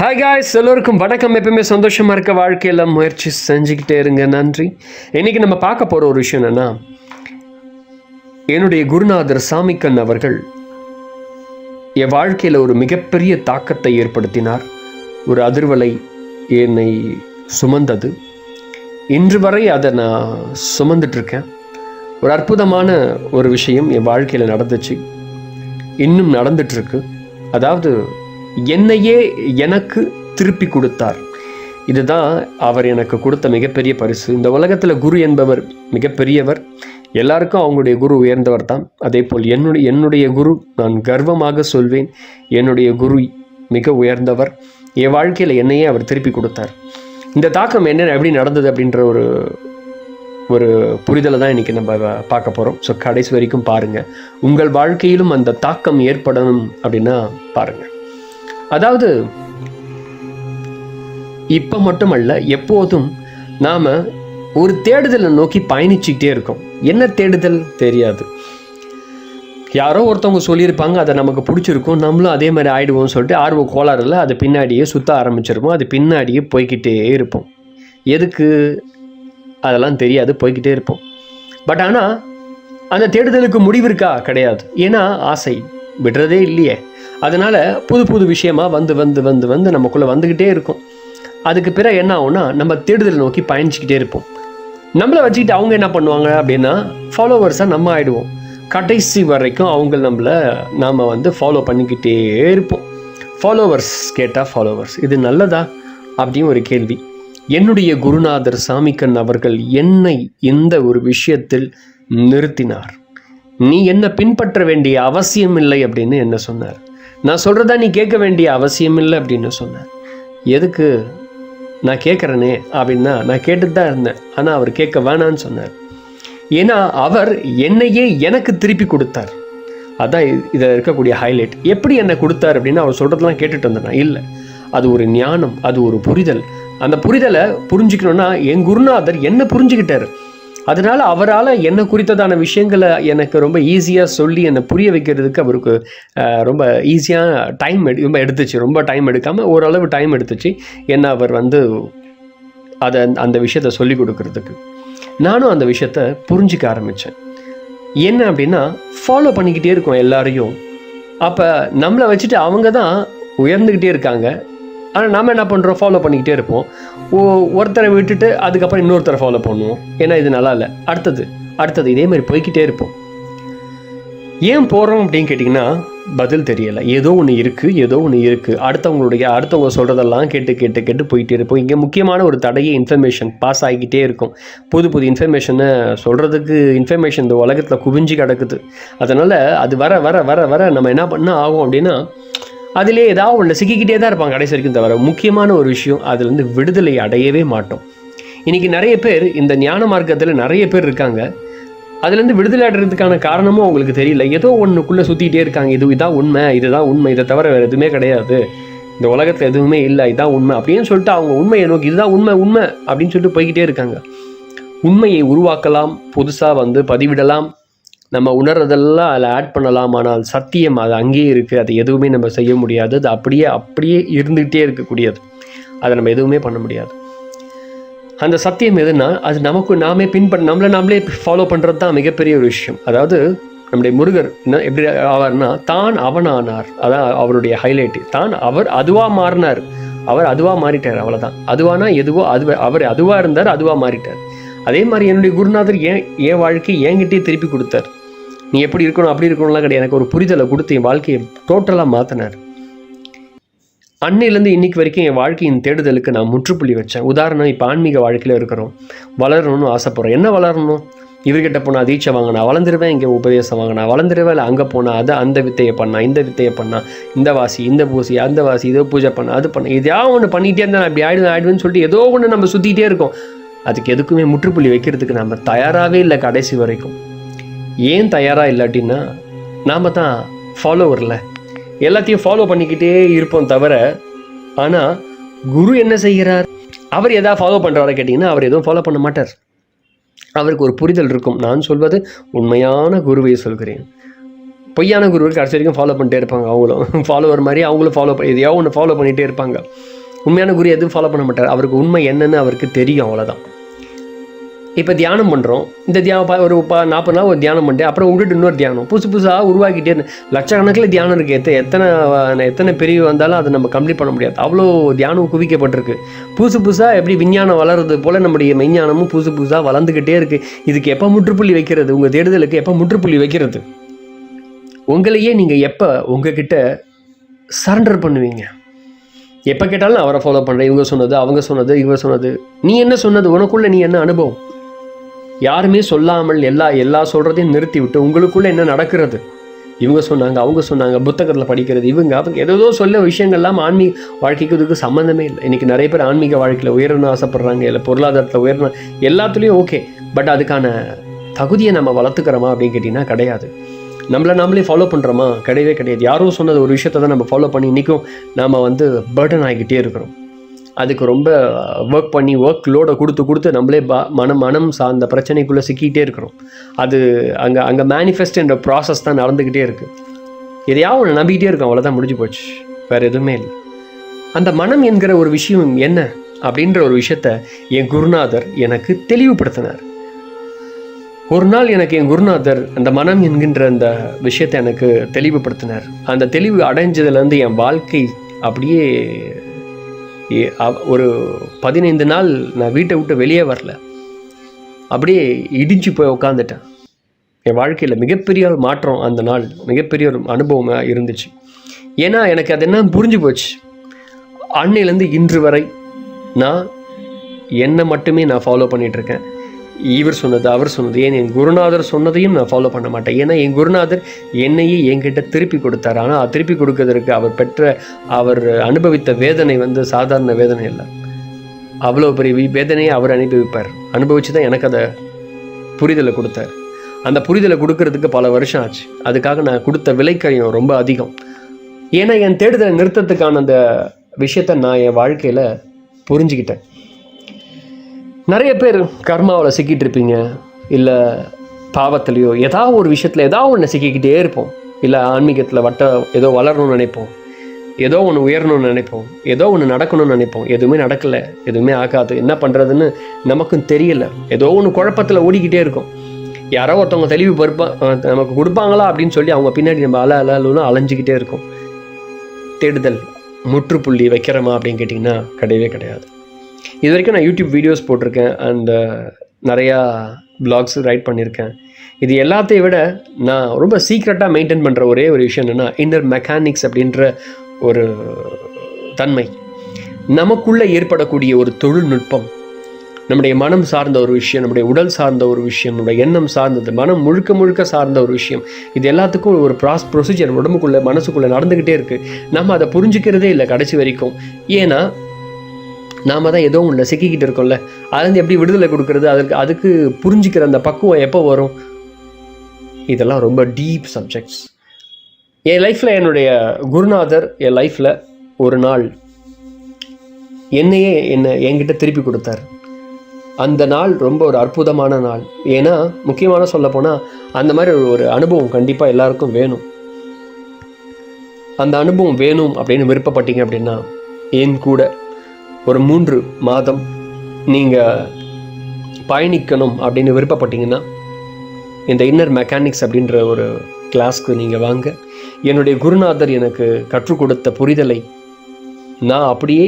Hi guys எல்லோருக்கும் வணக்கம். எப்பவுமே சந்தோஷமாக இருக்க வாழ்க்கையில் முயற்சி செஞ்சுக்கிட்டே இருங்க. நன்றி. இன்னைக்கு நம்ம பார்க்க போகிற ஒரு விஷயம் என்னன்னா என்னுடைய குருநாதர் சாமிக்கன் அவர்கள் என் வாழ்க்கையில் ஒரு மிகப்பெரிய தாக்கத்தை ஏற்படுத்தினார். ஒரு அதிர்வலை என்னை சுமந்தது. இன்று வரை அதை நான் சுமந்துட்டுருக்கேன் ஒரு அற்புதமான ஒரு விஷயம் என் வாழ்க்கையில் நடந்துச்சு. இன்னும் நடந்துட்டுருக்கு அதாவது என்னையே எனக்கு திருப்பி கொடுத்தார். இதுதான் அவர் எனக்கு கொடுத்த மிகப்பெரிய பரிசு. இந்த உலகத்தில் குரு என்பவர் மிகப்பெரியவர். எல்லாருக்கும் அவங்களுடைய குரு உயர்ந்தவர் தான். அதே போல் என்னுடைய என்னுடைய குரு நான் கர்வமாக சொல்வேன். என்னுடைய குரு மிக உயர்ந்தவர். என் வாழ்க்கையில் என்னையே அவர் திருப்பி கொடுத்தார். இந்த தாக்கம் என்ன எப்படி நடந்தது அப்படின்ற ஒரு ஒரு புரிதலை தான் இன்றைக்கி நம்ம பார்க்க போகிறோம் ஸோ கடைசி வரைக்கும் பாருங்கள் உங்கள் வாழ்க்கையிலும் அந்த தாக்கம் ஏற்படணும் அப்படின்னா பாருங்கள் அதாவது இப்போ மட்டுமல்ல எப்போதும் நாம் ஒரு தேடுதலை நோக்கி பயணிச்சுக்கிட்டே இருக்கோம். என்ன தேடுதல்? தெரியாது. யாரோ ஒருத்தவங்க சொல்லியிருப்பாங்க அதை நமக்கு பிடிச்சிருக்கும் நம்மளும் அதே மாதிரி ஆயிடுவோம்னு சொல்லிட்டு ஆர்வ கோளாறுல அது பின்னாடியே சுற்ற ஆரம்பிச்சிருப்போம் அது பின்னாடியே போய்க்கிட்டே இருப்போம். எதுக்கு? அதெல்லாம் தெரியாது போய்கிட்டே இருப்போம். பட் ஆனால் அந்த தேடுதலுக்கு முடிவு இருக்கா? கிடையாது. ஏன்னா ஆசை. விடுறதே இல்லையே. அதனால் புது புது விஷயமாக வந்து வந்து வந்து வந்து நமக்குள்ளே வந்துக்கிட்டே இருக்கும். அதுக்கு பிறகு என்ன ஆகும்னா நம்ம தேடுதல் நோக்கி பயணிச்சுக்கிட்டே இருப்போம். நம்மளை வச்சுக்கிட்டு அவங்க என்ன பண்ணுவாங்க அப்படின்னா ஃபாலோவர்ஸாக நம்ம ஆயிடுவோம். கடைசி வரைக்கும் அவங்க நம்மளை நாம் வந்து ஃபாலோ பண்ணிக்கிட்டே இருப்போம். ஃபாலோவர்ஸ் கேட்டால் ஃபாலோவர்ஸ் இது நல்லதா? அப்படின்னு ஒரு கேள்வி. என்னுடைய குருநாதர் சாமிக்கன் அவர்கள் என்னை இந்த ஒரு விஷயத்தில் நிறுத்தினார். நீ என்ன பின்பற்ற வேண்டிய அவசியம் இல்லை அப்படின்னு என்ன சொன்னார்? நான் சொல்கிறதா நீ கேட்க வேண்டிய அவசியம் இல்லை அப்படின்னு சொன்னார். எதுக்கு? நான் கேட்குறேனே அப்படின்னா நான் கேட்டுட்டு தான் இருந்தேன். ஆனால் அவர் கேட்க வேணான்னு சொன்னார். ஏன்னா அவர் என்னையே எனக்கு திருப்பி கொடுத்தார். அதான் இதில் இருக்கக்கூடிய ஹைலைட் எப்படி என்னை கொடுத்தார் அப்படின்னு அவர் சொல்கிறதெல்லாம் கேட்டுட்டு வந்தேன் இல்லை. அது ஒரு ஞானம் அது ஒரு புரிதல். அந்த புரிதலை புரிஞ்சுக்கணுன்னா என் குருநாதர் என்ன புரிஞ்சுக்கிட்டார். அதனால் அவரால் என்னை குறித்ததான விஷயங்களை எனக்கு ரொம்ப ஈஸியாக சொல்லி என்னை புரிய வைக்கிறதுக்கு அவருக்கு ரொம்ப ஈஸியாக டைம் எடு ரொம்ப எடுத்துச்சு. ரொம்ப டைம் எடுக்காமல் ஓரளவு டைம் எடுத்துச்சு. என்ன அவர் வந்து அதை அந்த விஷயத்த சொல்லி கொடுக்கறதுக்கு. நானும் அந்த விஷயத்த புரிஞ்சிக்க ஆரம்பித்தேன் என்ன அப்படின்னா ஃபாலோ பண்ணிக்கிட்டே இருக்கோம் எல்லாரையும். அப்போ நம்மளை வச்சுட்டு அவங்க தான் உயர்ந்துக்கிட்டே இருக்காங்க. ஆனால் நம்ம என்ன பண்ணுறோம் ஃபாலோ பண்ணிக்கிட்டே இருப்போம். ஓ ஒருத்தரை விட்டுட்டு அதுக்கப்புறம் இன்னொருத்தரை ஃபாலோ பண்ணுவோம். ஏன்னா இது நல்லா இல்லை. அடுத்தது அடுத்தது இதே மாதிரி போய்க்கிட்டே இருப்போம். ஏன் போகிறோம் அப்படின்னு கேட்டிங்கன்னா பதில் தெரியலை. ஏதோ ஒன்று இருக்குது ஏதோ ஒன்று இருக்குது அடுத்தவங்களுடைய அடுத்தவங்க சொல்கிறதெல்லாம் கேட்டு கேட்டு கேட்டு போயிட்டே இருப்போம். இங்கே முக்கியமான ஒரு தடையே இன்ஃபர்மேஷன் பாஸ் ஆகிக்கிட்டே இருக்கும். புது புது இன்ஃபர்மேஷனை சொல்கிறதுக்கு இன்ஃபர்மேஷன் இந்த உலகத்தில் குவிஞ்சு கிடக்குது. அதனால் அது வர வர வர வர நம்ம என்ன பண்ண ஆகும் அப்படின்னா அதிலே ஏதாவது ஒன்று சிக்கிக்கிட்டே தான் இருப்பாங்க கடைசி வரைக்கும் தவிர. முக்கியமான ஒரு விஷயம் அதுலேருந்து விடுதலை அடையவே மாட்டோம். இன்றைக்கி நிறைய பேர் இந்த ஞான மார்க்கத்தில் நிறைய பேர் இருக்காங்க. அதுலேருந்து விடுதலை அடைறதுக்கான காரணமும் அவங்களுக்கு தெரியல. ஏதோ ஒன்றுக்குள்ளே சுற்றிக்கிட்டே இருக்காங்க. இது இதான் உண்மை இதுதான் உண்மை இதை தவிர வேறு எதுவுமே கிடையாது. இந்த உலகத்தில் எதுவுமே இல்லை இதான் உண்மை அப்படின்னு சொல்லிட்டு அவங்க உண்மையை நோக்கி இதுதான் உண்மை உண்மை அப்படின்னு சொல்லிட்டு போய்கிட்டே இருக்காங்க. உண்மையை உருவாக்கலாம் புதுசாக வந்து பதிவிடலாம். நம்ம உணர்றதெல்லாம் அதில் ஆட் பண்ணலாம் ஆனால் சத்தியம் அது அங்கேயே இருக்குது அது எதுவுமே நம்ம செய்ய முடியாது. அது அப்படியே அப்படியே இருந்துகிட்டே இருக்கக்கூடியது. அதை நம்ம எதுவுமே பண்ண முடியாது. அந்த சத்தியம் எதுனா அது நமக்கு நாமே பின்பற்ற நம்மளை நாமளே ஃபாலோ பண்ணுறது தான் மிகப்பெரிய ஒரு விஷயம். அதாவது நம்முடைய முருகர் என்ன எப்படி ஆவார்னா தான் அவனானார். அதான் அவருடைய ஹைலைட்டு தான் அவர் அதுவாக மாறினார். அவர் அதுவாக மாறிட்டார் அவ்வளோதான் அதுவானா எதுவோ அது அவர் அதுவாக இருந்தார் அதுவாக மாறிட்டார். அதே மாதிரி என்னுடைய குருநாதர் ஏன் என் வாழ்க்கை என்கிட்டயே திருப்பி கொடுத்தார். நீ எப்படி இருக்கணும் அப்படி இருக்கணும்லாம் கிடையாது. எனக்கு ஒரு புரிதலை கொடுத்து என் வாழ்க்கையை டோட்டலாக மாற்றினார் அன்னையிலேருந்து இன்னைக்கு வரைக்கும் என் வாழ்க்கையின் தேடுதலுக்கு நான் முற்றுப்புள்ளி வச்சேன். உதாரணம் இப்போ ஆன்மீக வாழ்க்கையில் இருக்கிறோம். வளரணும்னு ஆசைப்பட்றோம். என்ன வளரணும்? இவர்கிட்ட போனால் தீட்சை வாங்கினா வளர்ந்துருவேன். இங்கே உபதேசம் வாங்கினா வளர்ந்துருவேன். இல்லை அங்கே போனால் அதை அந்த வித்தையை பண்ணா இந்த வித்தையை பண்ணா இந்த வாசி இந்த பூசி அந்த வாசி இதோ பூஜை பண்ண அது பண்ண இதையா ஒன்று பண்ணிகிட்டே இருந்தால் நான் இப்படி ஆயிடுவேன் ஆயிடுவேன்னு சொல்லிட்டு ஏதோ ஒன்று நம்ம சுற்றிக்கிட்டே இருக்கோம். அதுக்கு எதுக்குமே முற்றுப்புள்ளி வைக்கிறதுக்கு நம்ம தயாராகவே இல்லை கடைசி வரைக்கும். ஏன் தயாராக இல்லாட்டின்னா நாம் தான் ஃபாலோவரில் எல்லாத்தையும் ஃபாலோ பண்ணிக்கிட்டே இருப்போம் தவிர ஆனால் குரு என்ன செய்கிறார்? அவர் எதாவது ஃபாலோ பண்ணுறாரு கேட்டிங்கன்னா அவர் எதுவும் ஃபாலோ பண்ண மாட்டார். அவருக்கு ஒரு புரிதல் இருக்கும். நான் சொல்வது உண்மையான குருவை சொல்கிறேன். பொய்யான குருவில் கடைசி வரைக்கும் ஃபாலோ பண்ணிட்டே இருப்பாங்க அவங்களும். ஃபாலோவர் மாதிரி அவங்களும் ஃபாலோ பண்ணி எதையோ ஒன்று ஃபாலோ பண்ணிகிட்டே இருப்பாங்க. உண்மையான குரு எதுவும் ஃபாலோ பண்ண மாட்டார். அவருக்கு உண்மை என்னன்னு அவருக்கு தெரியும் அவ்வளோதான் இப்போ தியானம் பண்ணுறோம் இந்த தியானம் ஒரு ப நாற்பது நாள் ஒரு தியானம் பண்ணிட்டு அப்புறம் விட்டுட்டு இன்னொரு தியானம். புதுசு புதுசாக உருவாக்கிட்டே லட்சக்கணக்கில் தியானம் இருக்குது எத்த எத்தனை எத்தனை பெரிய வந்தாலும் அதை நம்ம கம்ப்ளீட் பண்ண முடியாது. அவ்வளோ தியானம் குவிக்கப்பட்டிருக்கு. புதுசு புதுசாக எப்படி விஞ்ஞானம் வளர்றது போல் நம்முடைய விஞ்ஞானமும் புதுசு புதுசாக வளர்ந்துக்கிட்டே இருக்குது இதுக்கு எப்போ முற்றுப்புள்ளி வைக்கிறது? உங்கள் தேடுதலுக்கு எப்போ முற்றுப்புள்ளி வைக்கிறது? உங்களையே நீங்கள் எப்போ உங்ககிட்ட சரண்டர் பண்ணுவீங்க? எப்போ கேட்டாலும் அவரை ஃபாலோ பண்ணுறேன் இவங்க சொன்னது அவங்க சொன்னது இவங்க சொன்னது. நீ என்ன சொன்னது? உனக்குள்ளே நீ என்ன அனுபவம்? யாருமே சொல்லாமல் எல்லா எல்லா சொல்கிறதையும் நிறுத்தி விட்டு என்ன நடக்கிறது? இவங்க சொன்னாங்க அவங்க சொன்னாங்க புத்தகத்தில் படிக்கிறது இவங்க அவங்க ஏதோ சொல்ல விஷயங்கள்லாம் ஆன்மீக வாழ்க்கைக்கு இதுக்கு சம்மந்தமே இல்லை. இன்றைக்கி நிறைய பேர் ஆன்மீக வாழ்க்கையில் உயரணும்னு ஆசைப்பட்றாங்க இல்லை பொருளாதாரத்தில் உயரணும் எல்லாத்துலேயும் ஓகே பட் அதுக்கான தகுதியை நம்ம வளர்த்துக்கிறோமா அப்படின்னு கேட்டிங்கன்னா கிடையாது. நம்மளை நாமளே ஃபாலோ பண்ணுறோமா கிடையவே கிடையாது. யாரோ சொன்னது ஒரு விஷயத்தை தான் நம்ம ஃபாலோ பண்ணி இன்றைக்கும் நாம் வந்து பேர்டன் ஆகிக்கிட்டே இருக்கிறோம். அதுக்கு ரொம்ப ஒர்க் பண்ணி ஒர்க் லோடை கொடுத்து கொடுத்து நம்மளே பா மனம் மனம் சார்ந்த பிரச்சனைக்குள்ளே சிக்கிக்கிட்டே இருக்கிறோம். அது அங்கே அங்கே மேனிஃபெஸ்ட் என்ற ப்ராசஸ் தான் நடந்துக்கிட்டே இருக்குது எதையாவது ஒன்று நம்பிக்கிட்டே இருக்கும் அவ்வளோதான் முடிஞ்சு போச்சு. வேறு எதுவுமே இல்லை. அந்த மனம் என்கிற ஒரு விஷயம் என்ன அப்படின்ற ஒரு விஷயத்த என் குருநாதர் எனக்கு தெளிவுபடுத்தினார். ஒரு நாள் எனக்கு என் குருநாதர் அந்த மனம் என்கின்ற அந்த விஷயத்தை எனக்கு தெளிவுபடுத்தினார். அந்த தெளிவு அடைஞ்சதுலேருந்து என் வாழ்க்கை அப்படியே ஒரு பதினைந்து நாள் நான் வீட்டை விட்டு வெளியே வரல. அப்படியே இடிஞ்சு போய் உட்காந்துட்டேன் என் வாழ்க்கையில் மிகப்பெரிய ஒரு மாற்றம் அந்த நாள் மிகப்பெரிய ஒரு அனுபவமாக இருந்துச்சு. ஏன்னா எனக்கு அது என்ன புரிஞ்சு போச்சு. அன்னையிலேருந்து இன்று வரை நான் என்னை மட்டுமே நான் ஃபாலோ பண்ணிகிட்ருக்கேன் இவர் சொன்னது அவர் சொன்னது. ஏன் என் குருநாதர் சொன்னதையும் நான் ஃபாலோ பண்ண மாட்டேன். ஏன்னா என் குருநாதர் என்னையே என்கிட்ட திருப்பி கொடுத்தார். ஆனால் திருப்பி கொடுக்கறதற்கு அவர் பெற்ற அவர் அனுபவித்த வேதனை வந்து சாதாரண வேதனை இல்லை அவ்வளோ பெரிய வேதனையை அவர் அனுபவிப்பார் அனுபவித்து தான் எனக்கு அதை புரிதலை கொடுத்தார். அந்த புரிதலை கொடுக்கறதுக்கு பல வருஷம் ஆச்சு. அதுக்காக நான் கொடுத்த விலைக்கரியம் ரொம்ப அதிகம். ஏன்னா என் தேடுதலை நிறுத்தத்துக்கான அந்த விஷயத்தை நான் என் வாழ்க்கையில் புரிஞ்சுக்கிட்டேன். நிறைய பேர் கர்மாவில் சிக்கிட்டு இருப்பீங்க இல்லை பாவத்திலையோ ஏதாவது ஒரு விஷயத்தில் ஏதாவது ஒன்று சிக்கிக்கிட்டே இருப்போம். இல்லை ஆன்மீகத்தில் வட்ட ஏதோ வளரணும்னு நினைப்போம். ஏதோ ஒன்று உயரணும்னு நினைப்போம். ஏதோ ஒன்று நடக்கணும்னு நினைப்போம். எதுவுமே நடக்கலை எதுவுமே ஆகாது. என்ன பண்ணுறதுன்னு நமக்கும் தெரியல. ஏதோ ஒன்று குழப்பத்தில் ஓடிக்கிட்டே இருக்கும். யாரோ ஒருத்தவங்க தெளிவு பொறுப்பா நமக்கு கொடுப்பாங்களா அப்படின்னு சொல்லி அவங்க பின்னாடி நம்ம அல அல அலுன்னு அலைஞ்சிக்கிட்டே இருக்கும். தேடுதல் முற்றுப்புள்ளி வைக்கிறோமா அப்படின்னு கேட்டிங்கன்னா கிடையவே கிடையாது. இது வரைக்கும் நான் யூடியூப் வீடியோஸ் போட்டிருக்கேன் அண்ட் uh, நிறையா பிளாக்ஸ் ரைட் பண்ணியிருக்கேன். இது எல்லாத்தையும் விட நான் ரொம்ப சீக்ரெட்டாக மெயின்டைன் பண்ணுற ஒரே ஒரு விஷயம் என்னென்னா இன்னர் மெக்கானிக்ஸ் அப்படின்ற ஒரு தன்மை. நமக்குள்ளே ஏற்படக்கூடிய ஒரு தொழில்நுட்பம் நம்முடைய மனம் சார்ந்த ஒரு விஷயம் நம்முடைய உடல் சார்ந்த ஒரு விஷயம் நம்முடைய எண்ணம் சார்ந்தது மனம் முழுக்க முழுக்க சார்ந்த ஒரு விஷயம் இது எல்லாத்துக்கும் ஒரு ப்ராஸ் ப்ரொசீஜர் உடம்புக்குள்ளே மனசுக்குள்ளே நடந்துக்கிட்டே இருக்குது நம்ம அதை புரிஞ்சுக்கிறதே இல்லை கடைசி வரைக்கும். ஏன்னா நாம தான் ஏதோ ஒன்றில் சிக்கிக்கிட்டு இருக்கோம்ல. அதுலேருந்து எப்படி விடுதலை கொடுக்கறது? அதுக்கு அதுக்கு புரிஞ்சுக்கிற அந்த பக்குவம் எப்போ வரும்? இதெல்லாம் ரொம்ப டீப் சப்ஜெக்ட்ஸ் என் லைஃப்பில் என்னுடைய குருநாதர் என் லைஃப்பில் ஒரு நாள் என்னையே என்னை என்கிட்ட திருப்பி கொடுத்தார். அந்த நாள் ரொம்ப ஒரு அற்புதமான நாள். ஏன்னா முக்கியமான சொல்ல போனால் அந்த மாதிரி ஒரு- ஒரு அனுபவம் கண்டிப்பாக எல்லாருக்கும் வேணும். அந்த அனுபவம் வேணும் அப்படின்னு விருப்பப்பட்டீங்க அப்படின்னா என் கூட ஒரு மூன்று மாதம் நீங்கள் பயணிக்கணும் அப்படின்னு விருப்பப்பட்டீங்கன்னா இந்த இன்னர் மெக்கானிக்ஸ் அப்படின்ற ஒரு கிளாஸ்க்கு நீங்கள் வாங்க. என்னுடைய குருநாதர் எனக்கு கற்றுக் கொடுத்த புரிதலை நான் அப்படியே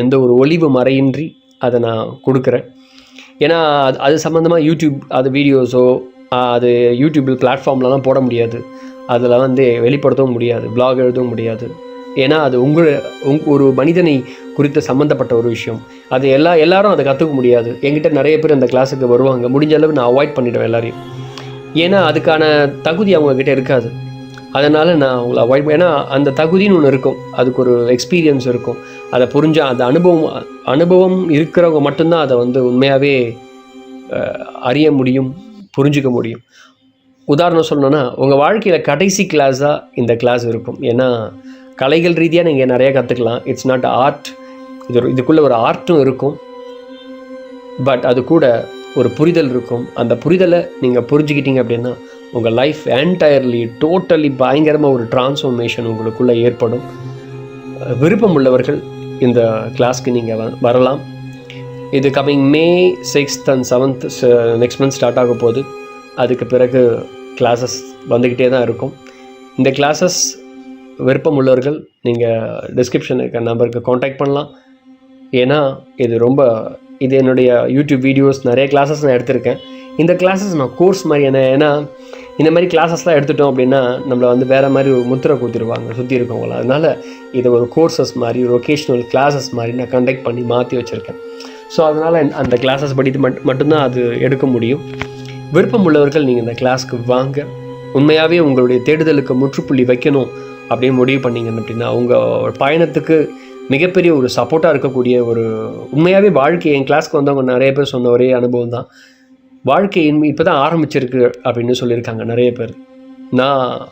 எந்த ஒரு ஒளிவு மறையின்றி அதை நான் கொடுக்குறேன். ஏன்னா அது அது சம்மந்தமாக யூடியூப் அது வீடியோஸோ அது யூடியூப்பில் பிளாட்ஃபார்ம்லலாம் போட முடியாது. அதில் வந்து வெளிப்படுத்தவும் முடியாது பிளாக் எழுதவும் முடியாது. ஏன்னா அது உங்கள் உங் ஒரு மனிதனை குறித்து சம்மந்தப்பட்ட ஒரு விஷயம். அது எல்லா எல்லாரும் அதை கற்றுக்க முடியாது. என்கிட்ட நிறைய பேர் அந்த கிளாஸுக்கு வருவாங்க. முடிஞ்ச அளவு நான் அவாய்ட் பண்ணிடுவேன் எல்லாரையும். ஏன்னா அதுக்கான தகுதி அவங்கக்கிட்ட இருக்காது. அதனால் நான் அவங்கள அவாய்ட் ஏன்னா அந்த தகுதின்னு ஒன்று இருக்கும். அதுக்கு ஒரு எக்ஸ்பீரியன்ஸ் இருக்கும். அதை புரிஞ்சால் அந்த அனுபவம் அனுபவம் இருக்கிறவங்க மட்டும்தான் அதை வந்து உண்மையாகவே அறிய முடியும் புரிஞ்சுக்க முடியும். உதாரணம் சொல்லணுன்னா உங்கள் வாழ்க்கையில் கடைசி கிளாஸாக இந்த கிளாஸ் இருக்கும். ஏன்னா கலைகள் ரீதியாக நீங்கள் நிறையா கற்றுக்கலாம் இட்ஸ் நாட் ஆர்ட் இது ஒரு இதுக்குள்ளே ஒரு ஆர்ட்டும் இருக்கும். பட் அது கூட ஒரு புரிதல் இருக்கும். அந்த புரிதலை நீங்கள் புரிஞ்சுக்கிட்டீங்க அப்படின்னா உங்கள் லைஃப் என்டையர்லி டோட்டலி பயங்கரமாக ஒரு டிரான்ஸ்ஃபர்மேஷன் உங்களுக்குள்ளே ஏற்படும். விருப்பம் உள்ளவர்கள் இந்த கிளாஸ்க்கு நீங்கள் வரலாம். இது coming May sixth and seventh next month start ஆக போகுது அதுக்கு பிறகு கிளாஸஸ் வந்துக்கிட்டே தான் இருக்கும். இந்த கிளாஸஸ் விருப்பம் உள்ளவர்கள் நீங்கள் டிஸ்கிரிப்ஷனுக்கு நம்பருக்கு காண்டாக்ட் பண்ணலாம். ஏன்னா இது ரொம்ப இது என்னுடைய யூடியூப் வீடியோஸ் நிறைய கிளாஸஸ் நான் எடுத்திருக்கேன். இந்த கிளாஸஸ் நான் கோர்ஸ் மாதிரி என்ன ஏன்னா இந்த மாதிரி கிளாஸஸ்லாம் எடுத்துட்டோம் அப்படின்னா நம்மளை வந்து வேறு மாதிரி ஒரு முத்திரை கொடுத்துருவாங்க சுற்றி இருக்கவங்கள அதனால் இதை ஒரு கோர்சஸ் மாதிரி ஒரு ஒகேஷ்னல் கிளாஸஸ் மாதிரி நான் கண்டக்ட் பண்ணி மாற்றி வச்சுருக்கேன். ஸோ அதனால் அந்த கிளாஸஸ் படித்து மட் மட்டும்தான் அது எடுக்க முடியும். விருப்பம் உள்ளவர்கள் நீங்கள் இந்த கிளாஸ்க்கு வாங்க. உண்மையாகவே உங்களுடைய தேடுதலுக்கு முற்றுப்புள்ளி வைக்கணும். அப்படின்னு முடிவு பண்ணிங்க அப்படின்னா உங்கள் பயணத்துக்கு மிகப்பெரிய ஒரு சப்போர்ட்டாக இருக்கக்கூடிய ஒரு உண்மையாகவே வாழ்க்கை என் கிளாஸ்க்கு வந்தவங்க நிறைய பேர் சொன்ன ஒரே அனுபவம் தான். வாழ்க்கை இப்போ தான் ஆரம்பிச்சிருக்கு அப்படின்னு சொல்லியிருக்காங்க நிறைய பேர். நான்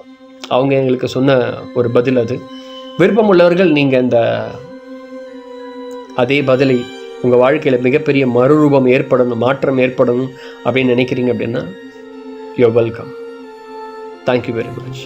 அவங்க எங்களுக்கு சொன்ன ஒரு பதில் அது. விருப்பம் உள்ளவர்கள் நீங்கள் இந்த அதே பதிலை உங்கள் வாழ்க்கையில் மிகப்பெரிய மறுரூபம் ஏற்படணும் மாற்றம் ஏற்படணும் அப்படின்னு நினைக்கிறீங்க அப்படின்னா you welcome thank you very much